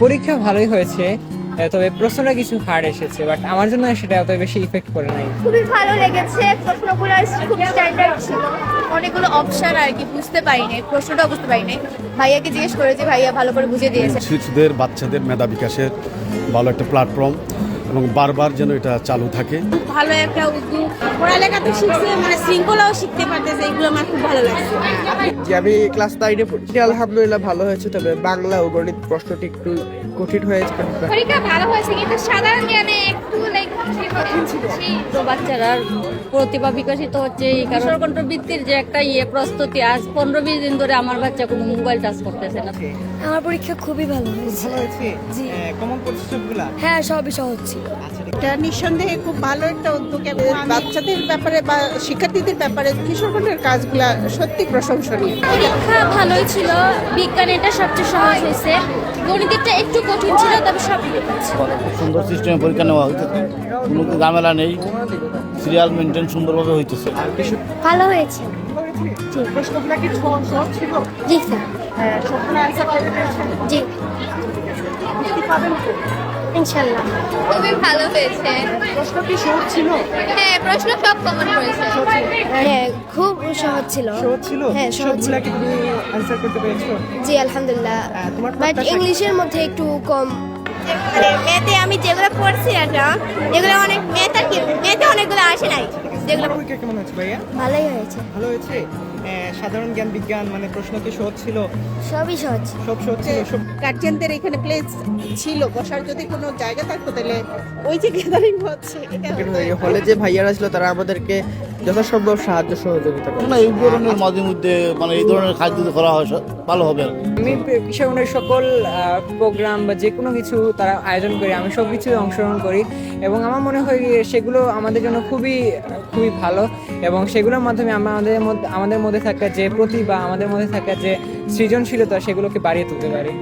পরীক্ষা ভালোই হয়েছে তবে প্রশ্নটা কিছু হার্ড এসেছে বাট আমার জন্য সেটা অত বেশি ইফেক্ট করে নাই। খুবই ভালো লেগেছে প্রশ্নগুলো খুব স্ট্যান্ডার্ড ছিল। অনেকগুলো অপশন আর কি বুঝতে পারিনি প্রশ্নটা বুঝতে পারিনি। ভাইয়াকে জিজ্ঞেস করেছি ভাইয়া ভালো করে বুঝিয়ে দিয়েছে। শিশুদের বাচ্চাদের মেধা বিকাশের ভালো একটা প্ল্যাটফর্ম এবং বারবার যেন এটা চালু থাকে। ভালো একটা উদ্যোগ। পড়ালেখা তো শিখছে মানে শৃঙ্খলাও শিখতে পারতেছে এগুলো আমার খুব ভালো লাগছে। যে আমি ক্লাস নাইনে পড়ছি আলহামদুলিল্লাহ ভালো হয়েছে তবে বাংলা ও গণিত প্রশ্নটি একটু কঠিন হয়েছে। পরীক্ষা ভালো হয়েছে কিন্তু সাধারণ জ্ঞানে একটু লাইক তো বাচ্চারা প্রতিভা বিকশিত হচ্ছে এই কারণে। কণ্ঠবৃত্তির যে একটা ইয়ে প্রস্তুতি আজ পনেরো বিশ দিন ধরে আমার বাচ্চা কোনো মোবাইল টাচ করতেছে না। আমার পরীক্ষা খুবই ভালো হয়েছে। হ্যাঁ সবই সহজ ছিল। এটা নিঃসন্দেহে খুব ভালো একটা উদ্যোগ বাচ্চাদের ব্যাপারে বা শিক্ষার্থীদের ব্যাপারে কিশোরগণের কাজগুলা সত্যি প্রশংসনীয়। পরীক্ষা ভালোই ছিল। বিজ্ঞান এটা সবচেয়ে সহজ হয়েছে। গণিতটা একটু কঠিন ছিল তবে সব সুন্দর সিস্টেমে পরীক্ষা নেওয়া হইতেছে। কোনো ঝামেলা নেই। সিরিয়াল মেনটেন সুন্দরভাবে হইতেছে। ভালো হয়েছে। প্রশ্নগুলা কি সহজ ছিল? জি স্যার। হ্যাঁ? জি? ইনশাল্লাহ। খুবই ভালো হয়েছে। প্রশ্ন কি সহজ ছিল? হ্যাঁ প্রশ্ন সব কমন হয়েছে। হ্যাঁ খুব সহজ ছিল। সহজ ছিল? হ্যাঁ সহজ ছিল। কি তুমি আনসার করতে পেরেছ? জি আলহামদুলিল্লাহ। তোমার বাট ইংলিশের মধ্যে একটু কম। মানে মেতে আমি যেগুলো পড়ছি না এগুলো অনেক মেয়েতে আর কি আসে যেগুলো পরীক্ষা কেমন হয়েছে ভাইয়া? ভালোই হয়েছে। ভালো হয়েছে? আহ, সাধারণ জ্ঞান বিজ্ঞান মানে প্রশ্ন কি সহজ ছিল? সবই সহজ সব সহজ ছিল সব গার্জিয়ানদের এখানে প্লেস ছিল বসার যদি কোনো জায়গা থাকতো তাহলে ওই যে গ্যাদারিং হচ্ছে হলে যে ভাইয়ারা ছিল তারা আমাদেরকে যথাসম্ভব সাহায্য সহযোগিতা করে। না এই ধরনের মাঝে মধ্যে মানে এই ধরনের কাজ যদি করা হয় ভালো হবে। আমি কিশোরগণের সকল প্রোগ্রাম বা যে কোনো কিছু তারা আয়োজন করে আমি সব কিছু অংশগ্রহণ করি এবং আমার মনে হয় যে সেগুলো আমাদের জন্য খুবই খুবই ভালো এবং সেগুলোর মাধ্যমে আমরা আমাদের মধ্যে আমাদের মধ্যে থাকা যে প্রতিভা আমাদের মধ্যে থাকা যে সৃজনশীলতা সেগুলোকে বাড়িয়ে তুলতে পারি।